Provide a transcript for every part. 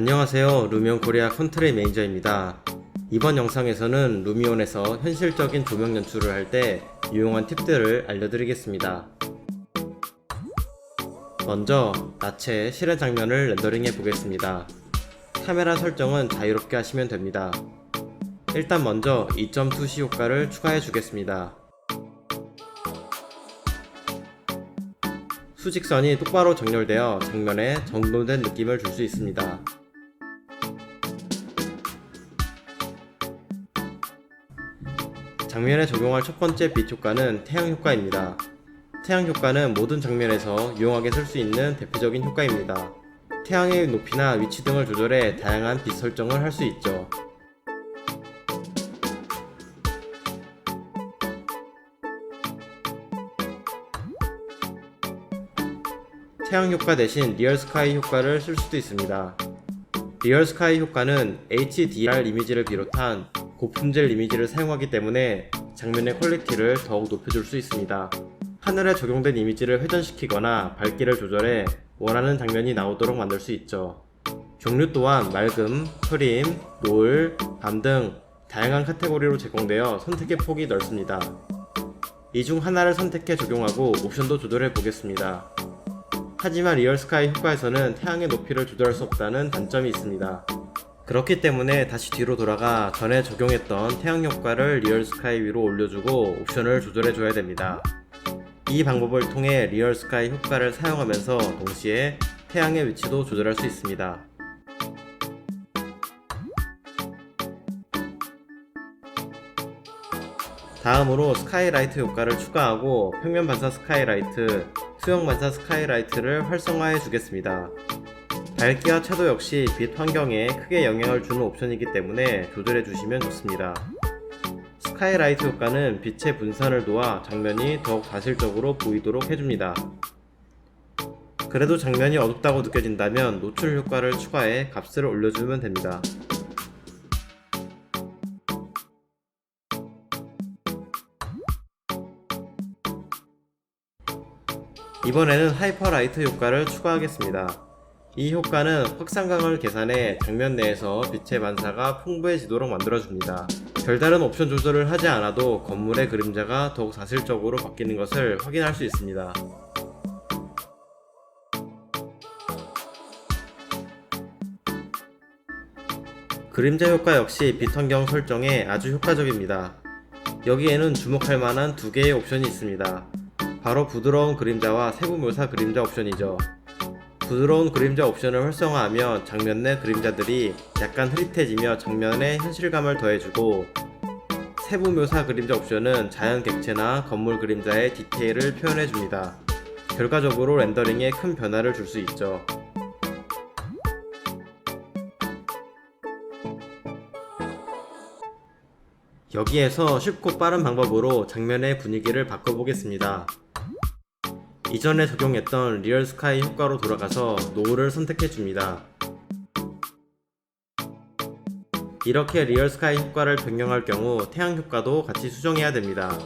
안녕하세요. 루미온 코리아 컨트롤 매니저입니다. 이번 영상에서는 루미온에서 현실적인 조명 연출을 할 때 유용한 팁들을 알려드리겠습니다. 먼저 나체 실행 장면을 렌더링해 보겠습니다. 카메라 설정은 자유롭게 하시면 됩니다. 일단 먼저 2.2C 효과를 추가해 주겠습니다. 수직선이 똑바로 정렬되어 장면에 정돈된 느낌을 줄 수 있습니다. 장면에 적용할 첫 번째 빛 효과는 태양 효과입니다. 태양 효과는 모든 장면에서 유용하게 쓸 수 있는 대표적인 효과입니다. 태양의 높이나 위치 등을 조절해 다양한 빛 설정을 할 수 있죠. 태양 효과 대신 리얼 스카이 효과를 쓸 수도 있습니다. 리얼 스카이 효과는 HDR 이미지를 비롯한 고품질 이미지를 사용하기 때문에 장면의 퀄리티를 더욱 높여줄 수 있습니다. 하늘에 적용된 이미지를 회전시키거나 밝기를 조절해 원하는 장면이 나오도록 만들 수 있죠. 종류 또한 맑음, 흐림, 노을, 밤 등 다양한 카테고리로 제공되어 선택의 폭이 넓습니다. 이 중 하나를 선택해 적용하고 옵션도 조절해 보겠습니다. 하지만 리얼 스카이 효과에서는 태양의 높이를 조절할 수 없다는 단점이 있습니다. 그렇기 때문에 다시 뒤로 돌아가 전에 적용했던 태양 효과를 리얼 스카이 위로 올려주고 옵션을 조절해 줘야 됩니다. 이 방법을 통해 리얼 스카이 효과를 사용하면서 동시에 태양의 위치도 조절할 수 있습니다. 다음으로 스카이라이트 효과를 추가하고 평면 반사 스카이라이트, 수영 반사 스카이라이트를 활성화해 주겠습니다. 밝기와 채도 역시 빛 환경에 크게 영향을 주는 옵션이기 때문에 조절해 주시면 좋습니다. 스카이라이트 효과는 빛의 분산을 도와 장면이 더욱 사실적으로 보이도록 해줍니다. 그래도 장면이 어둡다고 느껴진다면 노출 효과를 추가해 값을 올려주면 됩니다. 이번에는 하이퍼라이트 효과를 추가하겠습니다. 이 효과는 확산광을 계산해 장면 내에서 빛의 반사가 풍부해지도록 만들어줍니다. 별다른 옵션 조절을 하지 않아도 건물의 그림자가 더욱 사실적으로 바뀌는 것을 확인할 수 있습니다. 그림자 효과 역시 빛 환경 설정에 아주 효과적입니다. 여기에는 주목할 만한 두 개의 옵션이 있습니다. 바로 부드러운 그림자와 세부 묘사 그림자 옵션이죠. 부드러운 그림자 옵션을 활성화하면 장면 내 그림자들이 약간 흐릿해지며 장면에 현실감을 더해주고 세부 묘사 그림자 옵션은 자연 객체나 건물 그림자의 디테일을 표현해줍니다. 결과적으로 렌더링에 큰 변화를 줄 수 있죠. 여기에서 쉽고 빠른 방법으로 장면의 분위기를 바꿔보겠습니다. 이전에 적용했던 리얼 스카이 효과로 돌아가서 노을을 선택해 줍니다. 이렇게 리얼 스카이 효과를 변경할 경우 태양 효과도 같이 수정해야 됩니다.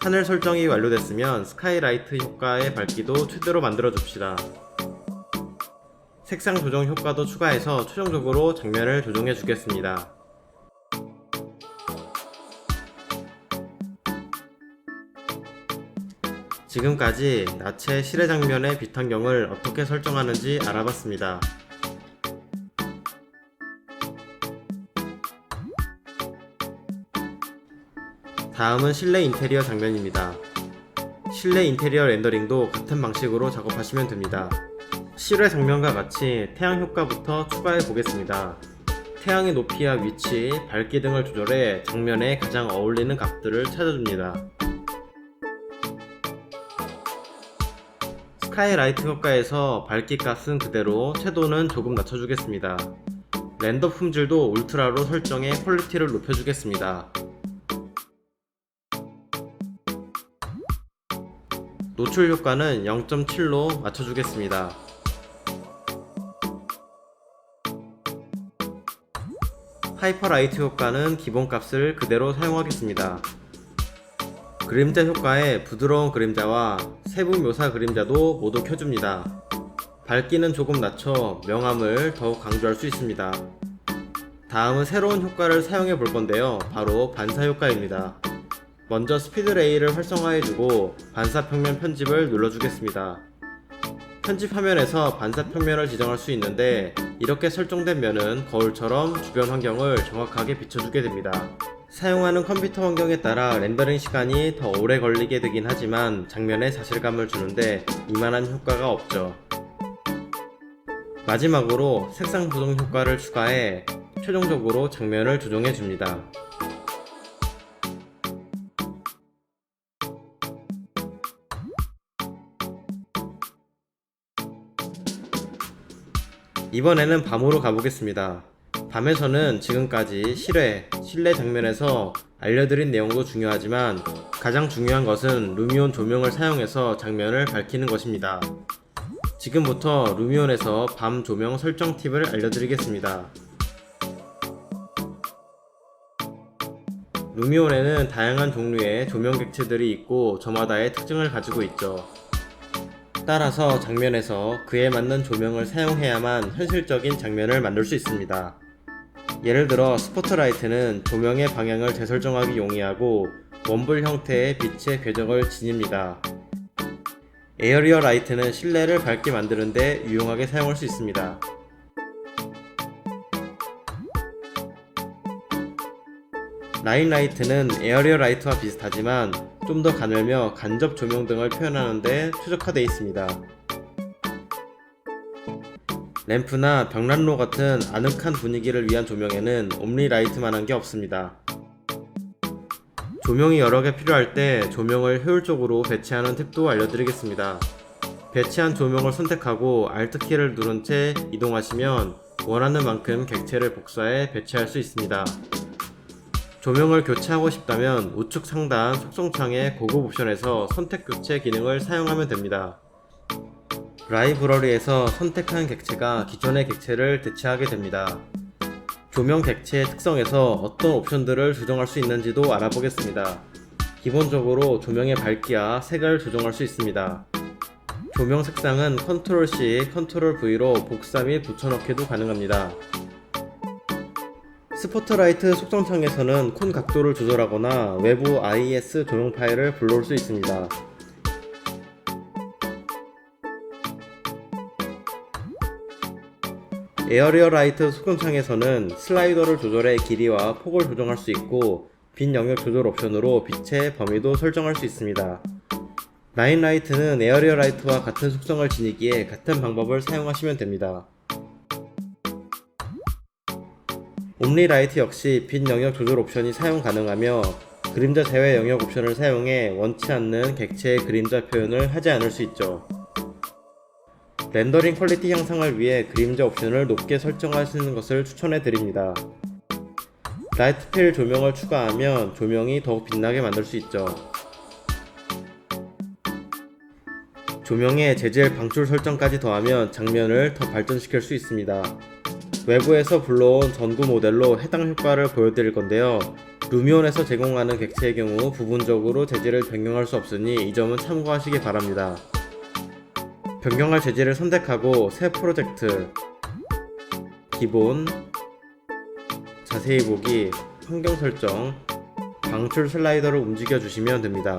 하늘 설정이 완료됐으면 스카이라이트 효과의 밝기도 최대로 만들어 줍시다. 색상 조정 효과도 추가해서 최종적으로 장면을 조정해 주겠습니다. 지금까지 나체 실외 장면의 빛 환경을 어떻게 설정하는지 알아봤습니다. 다음은 실내 인테리어 장면입니다. 실내 인테리어 렌더링도 같은 방식으로 작업하시면 됩니다. 실외 장면과 같이 태양 효과부터 추가해 보겠습니다. 태양의 높이와 위치, 밝기 등을 조절해 장면에 가장 어울리는 값들을 찾아줍니다. 스카이라이트 효과에서 밝기 값은 그대로 채도는 조금 낮춰주겠습니다. 렌더 품질도 울트라로 설정해 퀄리티를 높여주겠습니다. 노출 효과는 0.7로 맞춰주겠습니다. 하이퍼라이트 효과는 기본값을 그대로 사용하겠습니다. 그림자 효과에 부드러운 그림자와 세부 묘사 그림자도 모두 켜줍니다. 밝기는 조금 낮춰 명암을 더욱 강조할 수 있습니다. 다음은 새로운 효과를 사용해 볼 건데요. 바로 반사 효과입니다. 먼저 스피드레이를 활성화해주고 반사 평면 편집을 눌러주겠습니다. 편집 화면에서 반사 평면을 지정할 수 있는데 이렇게 설정된 면은 거울처럼 주변 환경을 정확하게 비춰주게 됩니다. 사용하는 컴퓨터 환경에 따라 렌더링 시간이 더 오래 걸리게 되긴 하지만 장면에 사실감을 주는데 이만한 효과가 없죠. 마지막으로 색상 부동 효과를 추가해 최종적으로 장면을 조정해 줍니다. 이번에는 밤으로 가보겠습니다. 밤에서는 지금까지 실외, 실내 장면에서 알려드린 내용도 중요하지만 가장 중요한 것은 루미온 조명을 사용해서 장면을 밝히는 것입니다. 지금부터 루미온에서 밤 조명 설정 팁을 알려드리겠습니다. 루미온에는 다양한 종류의 조명 객체들이 있고 저마다의 특징을 가지고 있죠. 따라서 장면에서 그에 맞는 조명을 사용해야만 현실적인 장면을 만들 수 있습니다. 예를 들어 스포트라이트는 조명의 방향을 재설정하기 용이하고 원불 형태의 빛의 궤적을 지닙니다. 에어리어 라이트는 실내를 밝게 만드는데 유용하게 사용할 수 있습니다. 라인 라이트는 에어리어 라이트와 비슷하지만 좀 더 가늘며 간접 조명 등을 표현하는데 최적화되어 있습니다. 램프나 벽난로 같은 아늑한 분위기를 위한 조명에는 옴니 라이트만한 게 없습니다. 조명이 여러 개 필요할 때 조명을 효율적으로 배치하는 팁도 알려드리겠습니다. 배치한 조명을 선택하고 Alt 키를 누른 채 이동하시면 원하는 만큼 객체를 복사해 배치할 수 있습니다. 조명을 교체하고 싶다면 우측 상단 속성창의 고급 옵션에서 선택 교체 기능을 사용하면 됩니다. 라이브러리에서 선택한 객체가 기존의 객체를 대체하게 됩니다. 조명 객체의 특성에서 어떤 옵션들을 조정할 수 있는지도 알아보겠습니다. 기본적으로 조명의 밝기와 색을 조정할 수 있습니다. 조명 색상은 컨트롤 C, 컨트롤 V로 복사 및 붙여넣기도 가능합니다. 스포트라이트 속성창에서는 콘 각도를 조절하거나 외부 IS 조명 파일을 불러올 수 있습니다. 에어리어 라이트 속성창에서는 슬라이더를 조절해 길이와 폭을 조정할 수 있고 빛 영역 조절 옵션으로 빛의 범위도 설정할 수 있습니다. 라인 라이트는 에어리어 라이트와 같은 속성을 지니기에 같은 방법을 사용하시면 됩니다. 옴니 라이트 역시 빛 영역 조절 옵션이 사용 가능하며 그림자 제외 영역 옵션을 사용해 원치 않는 객체의 그림자 표현을 하지 않을 수 있죠. 렌더링 퀄리티 향상을 위해 그림자 옵션을 높게 설정하시는 것을 추천해 드립니다. 라이트 필 조명을 추가하면 조명이 더욱 빛나게 만들 수 있죠. 조명에 재질 방출 설정까지 더하면 장면을 더 발전시킬 수 있습니다. 외부에서 불러온 전구 모델로 해당 효과를 보여드릴 건데요. 루미온에서 제공하는 객체의 경우 부분적으로 재질을 변경할 수 없으니 이 점은 참고하시기 바랍니다. 변경할 재질을 선택하고 새 프로젝트 기본 자세히 보기 환경 설정 방출 슬라이더를 움직여 주시면 됩니다.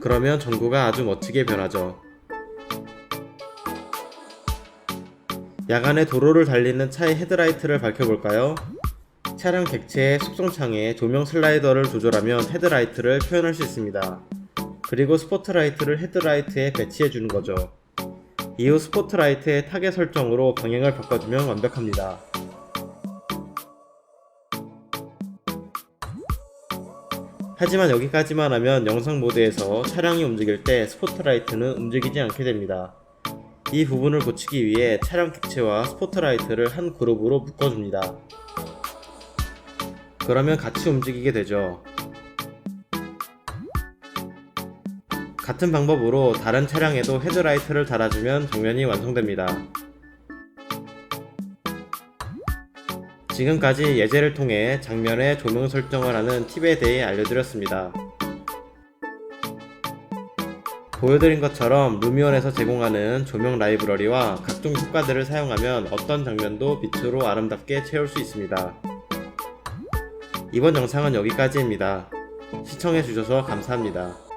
그러면 전구가 아주 멋지게 변하죠. 야간에 도로를 달리는 차의 헤드라이트를 밝혀볼까요? 차량 객체의 속성창에 조명 슬라이더를 조절하면 헤드라이트를 표현할 수 있습니다. 그리고 스포트라이트를 헤드라이트에 배치해 주는 거죠. 이후 스포트라이트의 타겟 설정으로 방향을 바꿔주면 완벽합니다. 하지만 여기까지만 하면 영상 모드에서 차량이 움직일 때 스포트라이트는 움직이지 않게 됩니다. 이 부분을 고치기 위해 차량 객체와 스포트라이트를 한 그룹으로 묶어줍니다. 그러면 같이 움직이게 되죠. 같은 방법으로 다른 차량에도 헤드라이트를 달아주면 정면이 완성됩니다. 지금까지 예제를 통해 장면의 조명 설정을 하는 팁에 대해 알려드렸습니다. 보여드린 것처럼 루미온에서 제공하는 조명 라이브러리와 각종 효과들을 사용하면 어떤 장면도 빛으로 아름답게 채울 수 있습니다. 이번 영상은 여기까지입니다. 시청해주셔서 감사합니다.